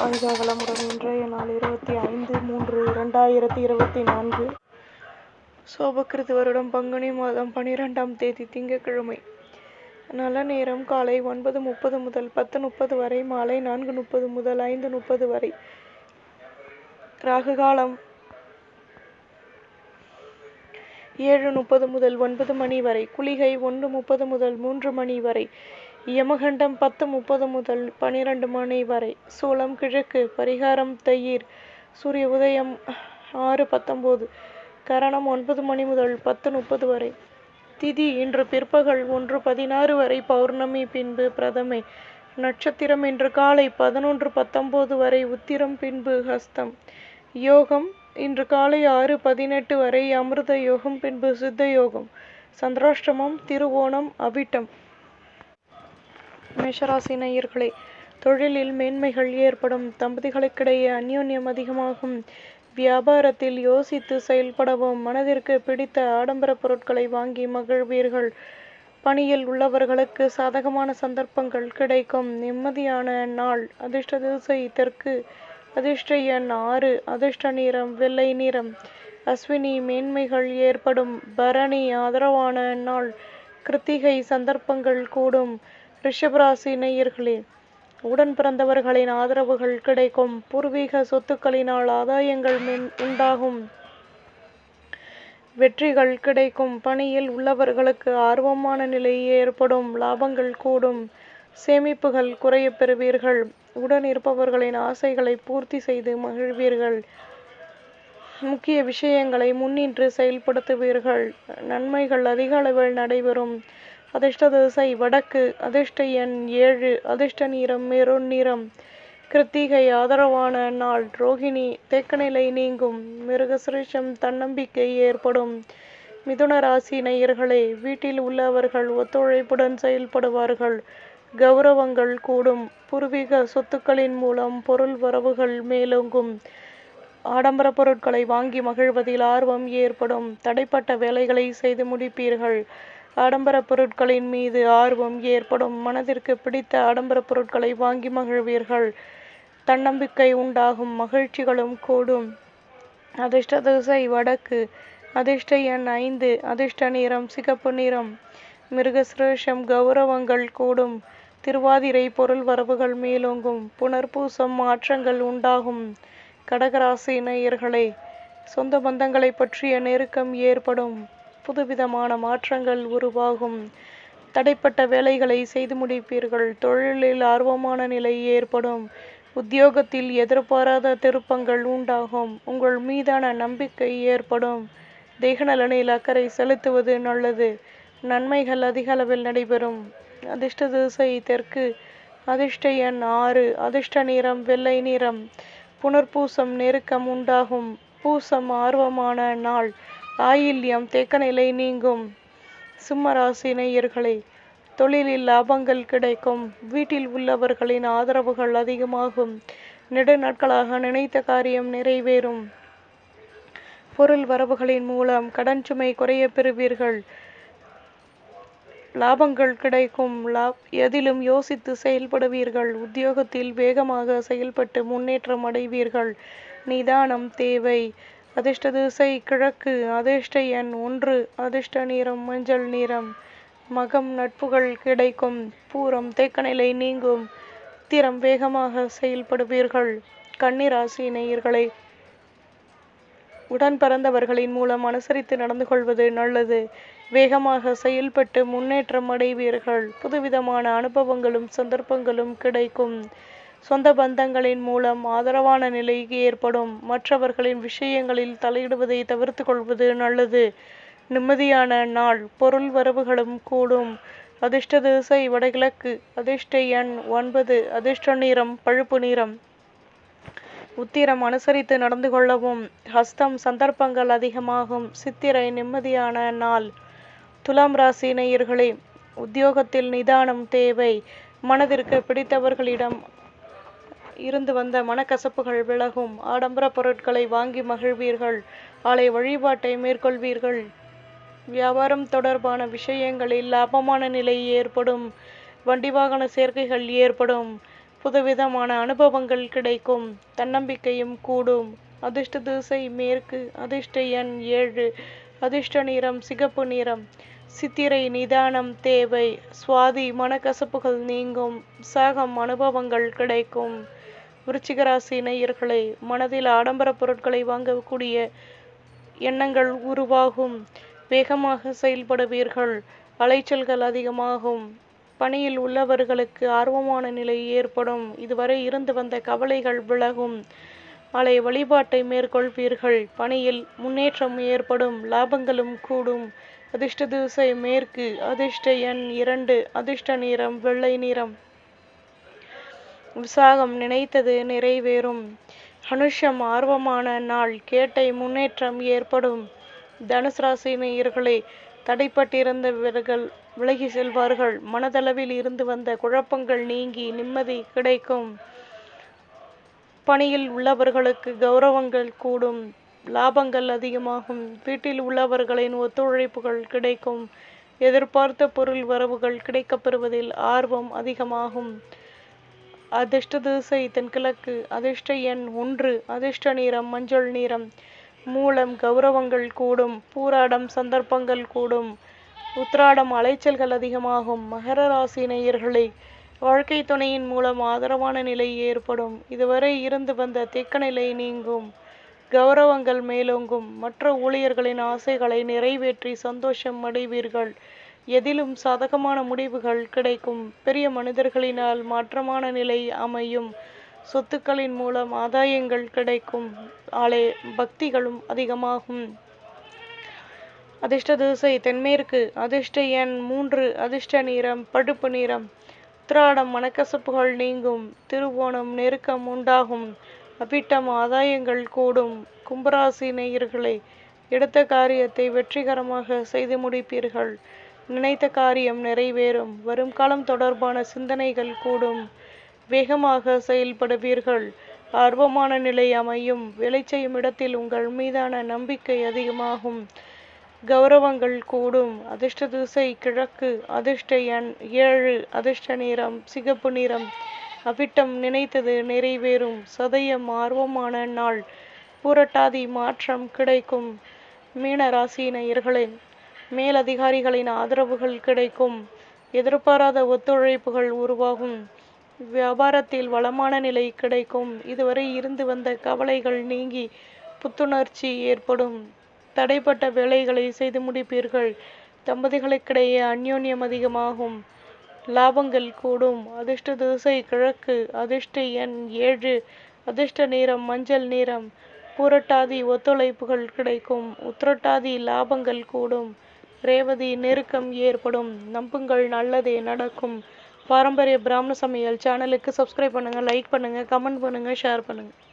வாழ்க இன்றைய நாள் இருபத்தி ஐந்து மூன்று இரண்டாயிரத்தி இருபத்தி நான்கு. சோபக்கிருது வருடம் பங்குனி மாதம் பனிரெண்டாம் தேதி திங்கட்கிழமை. நல்ல நேரம் காலை ஒன்பது முப்பது முதல் பத்து முப்பது வரை மாலை நான்கு முப்பது முதல் ஐந்து முப்பது வரை. ராகு காலம் ஏழு முப்பது முதல் ஒன்பது மணி வரை குளிகை ஒன்று முப்பது முதல் மூன்று மணி வரை. யமகண்டம் பத்து முப்பது முதல் பனிரெண்டு மணி வரை. சூலம் கிழக்கு பரிகாரம் தயிர் சூரிய உதயம் ஆறு பத்தொம்போது கரணம் ஒன்பது மணி முதல் பத்து முப்பது வரை. திதி இன்று பிற்பகல் ஒன்று பதினாறு வரை பௌர்ணமி பின்பு பிரதமை. நட்சத்திரம் இன்று காலை பதினொன்று பத்தொம்போது வரை உத்திரம் பின்பு ஹஸ்தம். யோகம் இன்று காலை ஆறு பதினெட்டு வரை அமிர்த யோகம் பின்பு சித்த யோகம். சந்திராஷ்டமம் திருவோணம் அவிட்டம். மேஷராசி நேயர்களே தொழிலில் மேன்மைகள் ஏற்படும் தம்பதிகளுக்கிடையே அந்யோன்யம் அதிகமாகும். வியாபாரத்தில் யோசித்து செயல்படவும் மனதிற்கு பிடித்த ஆடம்பர பொருட்களை வாங்கி மகிழ்வீர்கள். பணியில் உள்ளவர்களுக்கு சாதகமான சந்தர்ப்பங்கள் கிடைக்கும். நிம்மதியான நாள் அதிர்ஷ்ட திசை தெற்கு அதிர்ஷ்ட எண் ஆறு அதிர்ஷ்ட நிறம் வெள்ளை நிறம். அஸ்வினி மேன்மைகள் ஏற்படும். பரணி ஆதரவான நாள் கிருத்திகை சந்தர்ப்பங்கள் கூடும். ரிஷபராசி நேயர்களே உடன் பிறந்தவர்களின் ஆதரவுகள் கிடைக்கும். பூர்வீக சொத்துக்களினால் ஆதாயங்கள் மின் உண்டாகும். வெற்றிகள் கிடைக்கும். பணியில் உள்ளவர்களுக்கு ஆர்வமான நிலை ஏற்படும். லாபங்கள் கூடும். சேமிப்புகள் குறைய பெறுவீர்கள். உடன் இருப்பவர்களின் ஆசைகளை பூர்த்தி செய்து மகிழ்வீர்கள். முக்கிய விஷயங்களை முன்னின்று செயல்படுத்துவீர்கள். நன்மைகள் அதிக அளவில் நடைபெறும். அதிர்ஷ்ட திசை வடக்கு அதிர்ஷ்ட எண் ஏழு அதிர்ஷ்ட நிறம் மெரூன் நிறம் கிருத்திகை ஆதரவான நாள் ரோகிணி தேக்கநிலை நீங்கும் மிருகசிரேஷம் தன்னம்பிக்கை ஏற்படும். மிதுன ராசி நேயர்களே வீட்டில் உள்ளவர்கள் ஒத்துழைப்புடன் செயல்படுவார்கள். கௌரவங்கள் கூடும். பூர்வீக சொத்துக்களின் மூலம் பொருள் வரவுகள் மேலோங்கும். ஆடம்பர பொருட்களை வாங்கி மகிழ்வதில் ஆர்வம் ஏற்படும். தடைப்பட்ட வேலைகளை செய்து முடிப்பீர்கள். ஆடம்பர பொருட்களின் மீது ஆர்வம் ஏற்படும் மனதிற்கு பிடித்த ஆடம்பர பொருட்களை வாங்கி மகிழ்வீர்கள். தன்னம்பிக்கை உண்டாகும் மகிழ்ச்சிகளும் கூடும். அதிர்ஷ்ட திசை வடக்கு அதிர்ஷ்ட எண் ஐந்து அதிர்ஷ்ட நிறம் சிகப்பு நிறம். மிருகசிரேஷம் கௌரவங்கள் கூடும். திருவாதிரை பொருள் வரவுகள் மேலோங்கும். புனர்பூசம் மாற்றங்கள் உண்டாகும். கடகராசி நேயர்களே சொந்த பந்தங்களை பற்றிய நெருக்கம் ஏற்படும். புதுவிதமான மாற்றங்கள் உருவாகும். தடைப்பட்ட வேலைகளை செய்து முடிப்பீர்கள். தொழிலில் ஆர்வமான நிலை ஏற்படும். உத்தியோகத்தில் எதிர்பாராத திருப்பங்கள் உண்டாகும். உங்கள் மீதான நம்பிக்கை ஏற்படும். தேகநலனில் அக்கறை செலுத்துவது நல்லது. நன்மைகள் அதிக அளவில் நடைபெறும். அதிர்ஷ்ட திசை தெற்கு. அதிர்ஷ்ட எண் ஆறு. அதிர்ஷ்ட நிறம் வெள்ளை நிறம். புனர்பூசம் நெருக்கம் உண்டாகும். பூசம் ஆர்வமான நாள். ஆயில்யம் தேக்கநிலை நீங்கும். சிம்மராசி நேயர்களே தொழிலில் லாபங்கள் கிடைக்கும். வீட்டில் உள்ளவர்களின் ஆதரவுகள் அதிகமாகும். நெடுநாட்களாக நினைத்த காரியம் நிறைவேறும். பொருள் வரவுகளின் மூலம் கடன் சுமை குறைய பெறுவீர்கள். லாபங்கள் கிடைக்கும். லாப் எதிலும் யோசித்து செயல்படுவீர்கள். உத்தியோகத்தில் வேகமாக செயல்பட்டு முன்னேற்றம் அடைவீர்கள். நிதானம் தேவை. அதிர்ஷ்ட திசை கிழக்கு அதிர்ஷ்ட எண் ஒன்று அதிர்ஷ்ட நிறம் மஞ்சள் நிறம். மகம் நட்புகள் கிடைக்கும் பூரம் தேக்கநிலை நீங்கும். திறம் வேகமாக செயல்படுவீர்கள் கன்னிராசி நேயர்களை. உடன் பிறந்தவர்களின் மூலம் அனுசரித்து நடந்து கொள்வது நல்லது. வேகமாக செயல்பட்டு முன்னேற்றம் அடைவீர்கள். புதுவிதமான அனுபவங்களும் சந்தர்ப்பங்களும் கிடைக்கும். சொந்த பந்தங்களின் மூலம் ஆதரவான நிலைக்கு ஏற்படும். மற்றவர்களின் விஷயங்களில் தலையிடுவதை தவிர்த்து கொள்வது நல்லது. நிம்மதியான நாள். பொருள் வரவுகளும் கூடும். அதிர்ஷ்ட திசை வடகிழக்கு. அதிர்ஷ்ட எண் ஒன்பது. அதிர்ஷ்ட நிறம் பழுப்பு நிறம். உத்திரம் அனுசரித்து நடந்து கொள்ளவும். ஹஸ்தம் சந்தர்ப்பங்கள் அதிகமாகும். சித்திரை நிம்மதியான நாள். துலாம் ராசி நேயர்களே உத்தியோகத்தில் நிதானம் தேவை. மனதிற்கு பிடித்தவர்களிடம் இருந்து வந்த மனக்கசப்புகள் விலகும். ஆடம்பர பொருட்களை வாங்கி மகிழ்வீர்கள். ஆலய வழிபாட்டை மேற்கொள்வீர்கள். வியாபாரம் தொடர்பான விஷயங்களில் லாபமான நிலை ஏற்படும். வண்டி வாகன சேர்க்கைகள் ஏற்படும். புதுவிதமான அனுபவங்கள் கிடைக்கும். தன்னம்பிக்கையும் கூடும். அதிர்ஷ்ட திசை மேற்கு அதிர்ஷ்ட எண் ஏழு அதிர்ஷ்ட நிறம் சிகப்பு நிறம். சித்திரை நிதானம் தேவை. சுவாதி மனக்கசப்புகள் நீங்கும். சாகம் அனுபவங்கள் கிடைக்கும். விருச்சிகராசி நேயர்களே மனதில் ஆடம்பர பொருட்களை வாங்கக்கூடிய எண்ணங்கள் உருவாகும். வேகமாக செயல்படுவீர்கள். அலைச்சல்கள் அதிகமாகும். பணியில் உள்ளவர்களுக்கு ஆர்வமான நிலை ஏற்படும். இதுவரை இருந்து வந்த கவலைகள் விலகும். அலை வழிபாட்டை மேற்கொள்வீர்கள். பணியில் முன்னேற்றம் ஏற்படும். லாபங்களும் கூடும். அதிர்ஷ்ட திசை மேற்கு. அதிர்ஷ்ட எண் இரண்டு. அதிர்ஷ்ட நிறம் வெள்ளை நிறம். விசாகம் நினைத்தது நிறைவேறும். அனுஷம் ஆர்வமான நாள் கேட்டை முன்னேற்றம் ஏற்படும். தனுசு ராசி நேயர்களே தடைப்பட்டிருந்தவர்கள் விலகி செல்வார்கள். மனதளவில் இருந்து வந்த குழப்பங்கள் நீங்கி நிம்மதி கிடைக்கும். பணியில் உள்ளவர்களுக்கு கௌரவங்கள் கூடும். லாபங்கள் அதிகமாகும். வீட்டில் உள்ளவர்களின் ஒத்துழைப்புகள் கிடைக்கும். எதிர்பார்த்த பொருள் வரவுகள் கிடைக்கப்பெறுவதில் ஆர்வம் அதிகமாகும். அதிர்ஷ்ட திசை தென்கிழக்கு அதிர்ஷ்ட எண் ஒன்று அதிர்ஷ்ட நிறம் மஞ்சள் நிறம். மூலம் கௌரவங்கள் கூடும் பூராடம் சந்தர்ப்பங்கள் கூடும். உத்ராடம் அலைச்சல்கள் அதிகமாகும் மகர ராசி நேயர்களே. வாழ்க்கை துணையின் மூலம் ஆதரவான நிலை ஏற்படும். இதுவரை இருந்து வந்த தேக்க நிலை நீங்கும். கௌரவங்கள் மேலோங்கும். மற்ற ஊழியர்களின் ஆசைகளை நிறைவேற்றி சந்தோஷம் அடைவீர்கள். எதிலும் சாதகமான முடிவுகள் கிடைக்கும். பெரிய மனிதர்களினால் மாற்றமான நிலை அமையும். சொத்துக்களின் மூலம் ஆதாயங்கள் கிடைக்கும். ஆலே பக்திகளும் அதிகமாகும். அதிர்ஷ்ட திசை தென்மேற்கு. அதிர்ஷ்ட எண் மூன்று. அதிர்ஷ்ட நிறம் பழுப்பு நிறம். உத்திராடம் மனக்கசப்புகள் நீங்கும். திருவோணம் நெருக்கம் உண்டாகும். அபிட்டம் ஆதாயங்கள் கூடும். கும்பராசி நேயர்களே எடுத்த காரியத்தை வெற்றிகரமாக செய்து முடிப்பீர்கள். நினைத்த காரியம் நிறைவேறும். வரும் காலம் தொடர்பான சிந்தனைகள் கூடும். வேகமாக செயல்படுவீர்கள். ஆர்வமான நிலை அமையும். வேலை செய்யும் இடத்தில் உங்கள் மீதான நம்பிக்கை அதிகமாகும். கௌரவங்கள் கூடும். அதிர்ஷ்ட திசை கிழக்கு. அதிர்ஷ்ட எண் ஏழு. அதிர்ஷ்ட நிறம் சிகப்பு நிறம். அவிட்டம் நினைத்தது நிறைவேறும். சதயம் ஆர்வமான நாள். பூரட்டாதி மாற்றம் கிடைக்கும். மீன ராசியினர்களே மேலதிகாரிகளின் ஆதரவுகள் கிடைக்கும். எதிர்பாராத ஒத்துழைப்புகள் உருவாகும். வியாபாரத்தில் வளமான நிலை கிடைக்கும். இதுவரை இருந்து வந்த கவலைகள் நீங்கி புத்துணர்ச்சி ஏற்படும். தடைப்பட்ட வேலைகளை செய்து முடிப்பீர்கள். தம்பதிகளுக்கிடையே அந்யோன்யம் அதிகமாகும். லாபங்கள் கூடும். அதிர்ஷ்ட திசை கிழக்கு அதிர்ஷ்ட எண் ஏழு அதிர்ஷ்ட நிறம் மஞ்சள் நிறம். பூரட்டாதி ஒத்துழைப்புகள் கிடைக்கும். உத்திரட்டாதி லாபங்கள் கூடும். ரேவதி நெருக்கம் ஏற்படும். நம்புங்கள் நல்லதே நடக்கும். பாரம்பரிய பிராமண சமையல் சேனலுக்கு சப்ஸ்கிரைப் பண்ணுங்கள் லைக் பண்ணுங்கள் கமெண்ட் பண்ணுங்கள் ஷேர் பண்ணுங்கள்